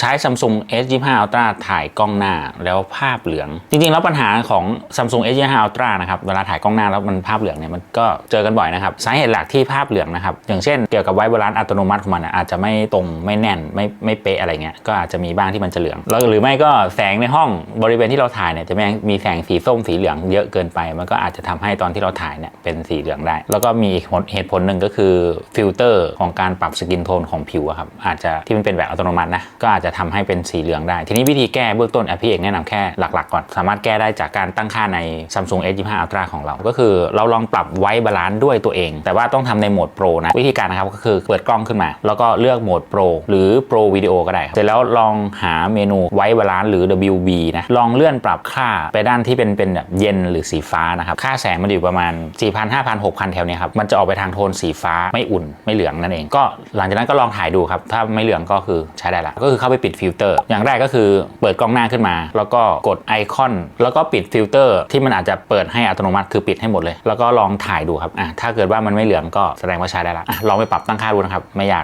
ใช้ Samsung S25 Ultra ถ่ายกล้องหน้าแล้วภาพเหลือง จริงๆ แล้วปัญหาของ Samsung S25 Ultra นะครับเวลาถ่ายกล้องหน้าแล้วมันภาพเหลืองเนี่ยมันก็เจอกันบ่อยนะครับสาเหตุหลักที่ภาพเหลืองนะครับอย่างเช่นเกี่ยวกับไวบาลานอัตโนมัติของมันอาจจะไม่ตรงไม่แน่นไม่ไม่เป๊ะอะไรเงี้ยก็อาจจะมีบ้างที่มันจะเหลืองแล้วหรือไม่ก็แสงในห้องบริเวณที่เราถ่ายเนี่ยจะมีแสงสีส้มสีเหลืองเยอะเกินไป มันก็อาจจะทำให้ตอนที่เราถ่ายเนี่ยเป็นสีเหลืองได้ แล้วก็มีเหตุผลหนึ่งก็คือฟิลเตอร์ของการปรับสกินโทนของผิวครับอาจจะที่มันเป็นแบบอัตโนมัตินะก็อาจจะทำให้เป็นสีเหลืองได้ ทีนี้วิธีแก้เบื้องต้นอะพี่เอกแนะนำแค่หลักๆก่อน สามารถแก้ได้จากการตั้งค่าใน Samsung S25 Ultra ของเรา ก็คือเราลองปรับไว้บาลานซ์ด้วยตัวเอง แต่ว่าต้องทำในโหมดโปรนะวิธีการนะครับก็คือเปิดกล้องขึ้นมา แล้วก็เลือกโหมดโปรหรือโปรวิดีโอก็ได้ เสร็จแล้วลองหาเมนูไว้บาลานซ์หรือ WB นะลองเลื่อนปรับค่าไปด้านที่เป็นเป็นแบบเย็นหรือสีฟ้านะครับค่าแสงมันอยู่ประมาณ 4,000 5 0 0 6,000แถวนี้ครับมันจะออกไปทางโทนสีฟ้าไม่อุ่นไม่เหลืองนั่นเองก็หลังจากนั้นก็ลองถ่ายดูครับถ้าไม่เหลืองก็คือใช้ได้ละก็คือเข้าไปปิดฟิลเตอร์ อย่างแรกก็คือเปิดกล้องหน้าขึ้นมา แล้วก็กดไอคอน แล้วก็ปิดฟิลเตอร์ที่มันอาจจะเปิดให้อัตโนมัติคือปิดให้หมดเลย แล้วก็ลองถ่ายดูครับอะถ้าเกิดว่ามันไม่เหลืองก็แสดงว่าใช้ได้ละอะลองไปปรับตั้งค่าดูนะครับไม่ยาก